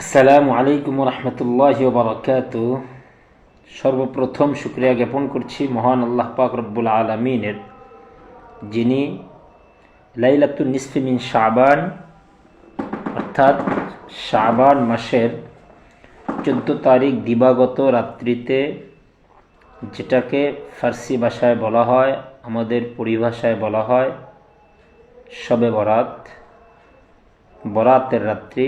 আসসালামু আলাইকুম রহমতুল্লাহ বারকাত সর্বপ্রথম শুক্রিয়া জ্ঞাপন করছি মহান আল্লাহ পাক রব্বুল আলমিনের, যিনি লাইলাতুল নিসফিমিন শাবান, অর্থাৎ শাবান মাসের চোদ্দ তারিখ দিবাগত রাত্রিতে যেটাকে ফার্সি ভাষায় বলা হয়, আমাদের পরিভাষায় বলা হয় শবে বরাত। বরাতের রাত্রি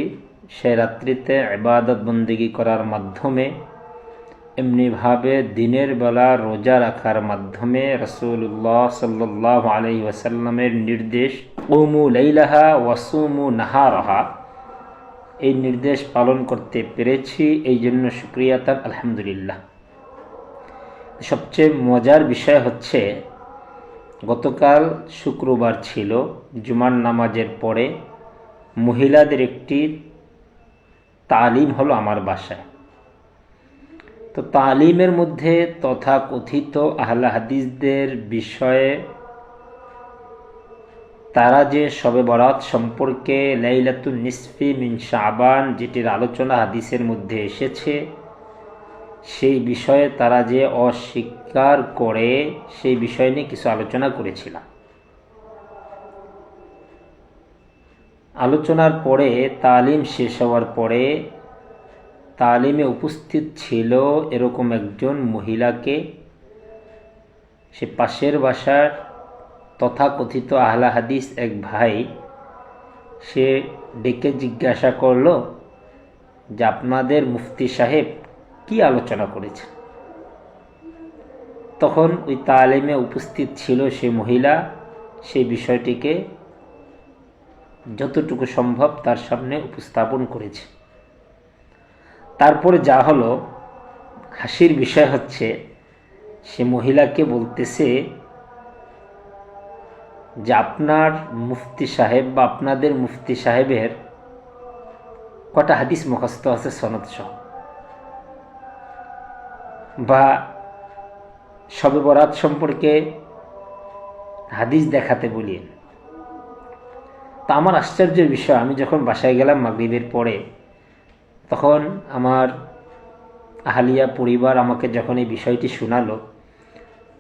সেই রাত্রিতে ইবাদত বন্দিগি করার মাধ্যমে এমনিভাবে দিনের বেলা রোজা রাখার মাধ্যমে রসুল্লাহ সাল্লাহ আলহি ওয়াসাল্লামের নির্দেশ ওমু লাইলাহা ওয়াসুমু নাহারাহা এই নির্দেশ পালন করতে পেরেছি, এই জন্য সুক্রিয়া তার, আলহামদুলিল্লাহ। সবচেয়ে মজার বিষয় হচ্ছে, গতকাল শুক্রবার ছিল, জুমার নামাজের পরে মহিলাদের একটি তালিম হলো আমার বাসায়। তো তালিমের মধ্যে তথাকথিত আহলা হাদিসদের বিষয়ে তারা যে শবে বরাত সম্পর্কে লাইলাতুল নিসফি মিন শাবান, যেটির আলোচনা হাদিসের মধ্যে এসেছে, সেই বিষয়ে তারা যে অস্বীকার করে, সেই বিষয় নিয়ে কিছু আলোচনা করেছিলাম। আলোচনার পরে, তালিম শেষ হওয়ার পরে, তালিমে উপস্থিত ছিল এরকম একজন মহিলাকে। সে পাশের বাসার তথাকথিত আহলা হাদিস এক ভাই, সে ডেকে জিজ্ঞাসা করল, যে আপনাদের মুফতি সাহেব কি আলোচনা করেছে তখন ওই তালিমে উপস্থিত ছিল সে মহিলা। সেই বিষয়টিকে যতটুকু সম্ভব তার সামনে উপস্থাপন করেছে। তারপরে যা হলো, হাসির বিষয় হচ্ছে, সে মহিলাকে বলতেছে যে, আপনার মুফতি সাহেব বা আপনাদের মুফতি সাহেবের কটা হাদিস মুখস্থ আছে সনদ সহ বা শবে বরাত সম্পর্কে হাদিস দেখাতে বলিয়েন। তা আমার আশ্চর্যের বিষয়, আমি যখন বাসায় গেলাম মাগরীবের পরে, তখন আমার আহালিয়া পরিবার আমাকে যখন এই বিষয়টি শোনালো,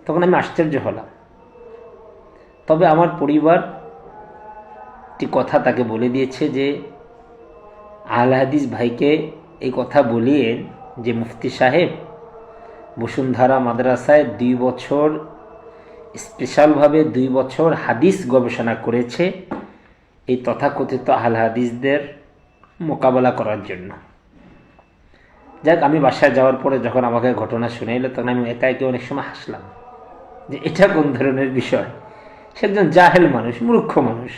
তখন আমি আশ্চর্য হলাম। তবে আমার পরিবার একটি কথা তাকে বলে দিয়েছে যে, আহল হাদিস ভাইকে এই কথা বলিয়ে যে, মুফতি সাহেব, বসুন্ধরা মাদ্রাসায় দুই বছর স্পেশালভাবে দুই বছর হাদিস গবেষণা করেছে এই তথাকথিত আহল হাদিসদের মোকাবেলা করার জন্য। যাক, আমি বাসায় যাওয়ার পরে যখন আমাকে ঘটনা শুনে এলো তখন আমি একা একে অনেক সময় হাসলাম যে, এটা কোন ধরনের বিষয়? সে একজন জাহেল মানুষ, মূর্খ মানুষ।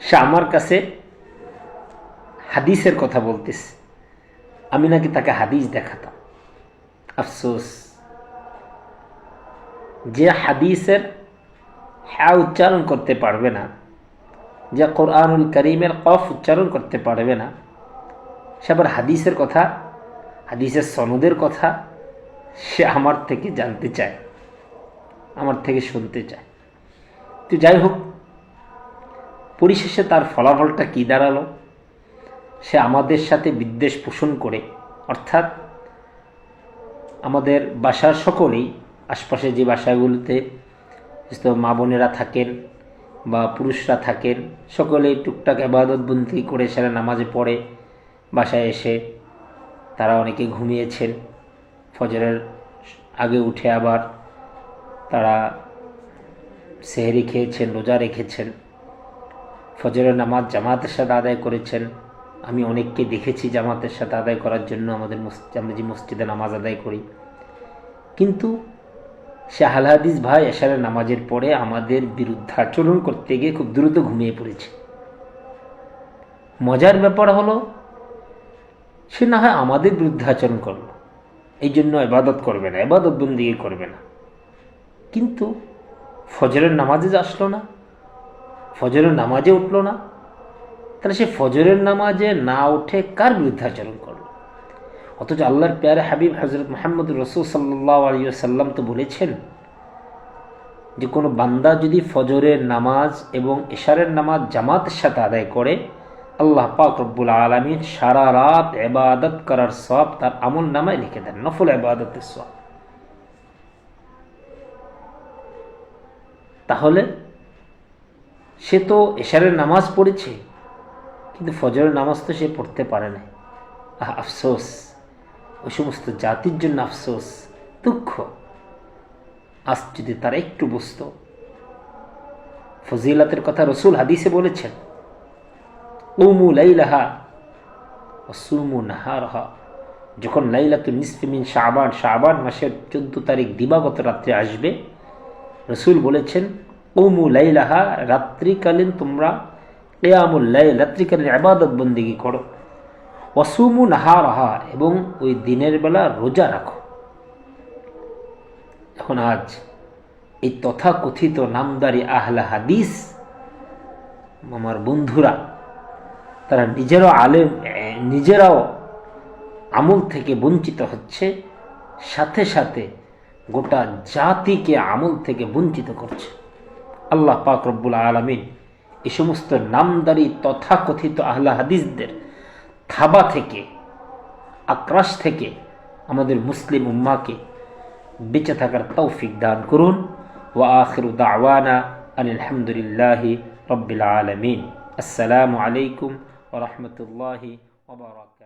সে আমার কাছে হাদিসের কথা বলতেছে। আমি নাকি তাকে হাদিস দেখাতাম। আফসোস। যে হাদিসের হ্যাঁ উচ্চারণ করতে পারবে না যে কোরআনুল করিমের কফ উচ্চারণ করতে পারবে না। সে আবার হাদিসের কথা, হাদিসের সনদের কথা সে আমার থেকে জানতে চায়, আমার থেকে শুনতে চায়। তো যাই হোক, পরিশেষে তার ফলাফলটা কী দাঁড়াল? সে আমাদের সাথে বিদ্বেষ পোষণ করে, অর্থাৎ আমাদের বাসার সকলেই আশপাশে যে বাসাগুলোতে, মা বোনেরা থাকেন বা পুরুষরা থাকেন সকলেই টুকটাক আবাদত বন্দি করে সেরা নামাজে পড়ে, বাসায় এসে তারা অনেকে ঘুমিয়েছেন। ফজরের আগে উঠে আবার তারা সেহেরি খেয়েছেন, রোজা রেখেছেন। ফজরের নামাজ জামাতের সাথে আদায় করেছেন। আমি অনেককে দেখেছি জামাতের সাথে আদায় করার জন্য আমাদের আমরা যে মসজিদে নামাজ আদায় করি। কিন্তু সে হালহাদিস ভাই এশারের নামাজের পরে আমাদের বিরুদ্ধে আচরণ করতে গিয়ে খুব দ্রুত ঘুমিয়ে পড়েছে। মজার ব্যাপার হলো, সে না হয় আমাদের বিরুদ্ধে আচরণ করল, এই জন্য এবাদত করবে না এবাদত বন্দিগি করবে না। কিন্তু ফজরের নামাজে আসলো না, ফজরের নামাজে উঠল না, তাহলে সে ফজরের নামাজে না উঠে কার বিরুদ্ধে আচরণ করল? অথচ আল্লাহর প্যারে হাবিব হজরত মোহাম্মদ রসুল সাল্লাহ আলিয়াল্লাম তো বলেছেন যে কোনো বান্দা যদি ফজরের নামাজ এবং এশারের নামাজ জামাতের সাথে আদায় করে, আল্লাহ পাক রব্বুল আলমিন সারা রাত এবাদত করার সব তার আমল নামায় লিখে দেন, নফল এবাদতের সব তাহলে সে তো এশারের নামাজ পড়েছে, কিন্তু ফজরের নামাজ তো সে পড়তে পারে না আফসোস। ওই সমস্ত জাতির জন্য আফসোস, দুঃখ। আজ যদি তারা একটু বুঝতো। ফজিলাতের কথা রসুল হাদিসে বলেছেন উমু লাইলাহা অসুমু নাহারহা। যখন লাইলাতুল নিসফিমিন শাহবান শাহবান মাসের চোদ্দ তারিখ দিবাগত রাত্রে আসবে, রসুল বলেছেন উমু লাইলাহা, রাত্রিকালীন তোমরা এ কেয়ামুল লাই রাত্রিকালীন আবাদত বন্দিগি করো। অসুমু নাহারহা, এবং ওই দিনের বেলা রোজা রাখো। এখন আজ এই তথাকথিত নামদারি আহলা হাদিস, আমার বন্ধুরা, তারা নিজেরাও আলেম, নিজেরাও আমল থেকে বঞ্চিত হচ্ছে, সাথে সাথে গোটা জাতিকে আমল থেকে বঞ্চিত করছে। আল্লাহ পাক রব্বুল আলমিন এই সমস্ত নামদারি তথাকথিত আহলা হাদিসদের থাবা থেকে, আক্রাশ থেকে আমাদের মুসলিম উম্মাকে বেঁচে থাকার তৌফিক দান করুন। ও আখির দাওয়ানা আলহামদুলিল্লাহ রব্বিল আলমিন। আসসালামু আলাইকুম ওরহমতুল্লাহি ওবরাক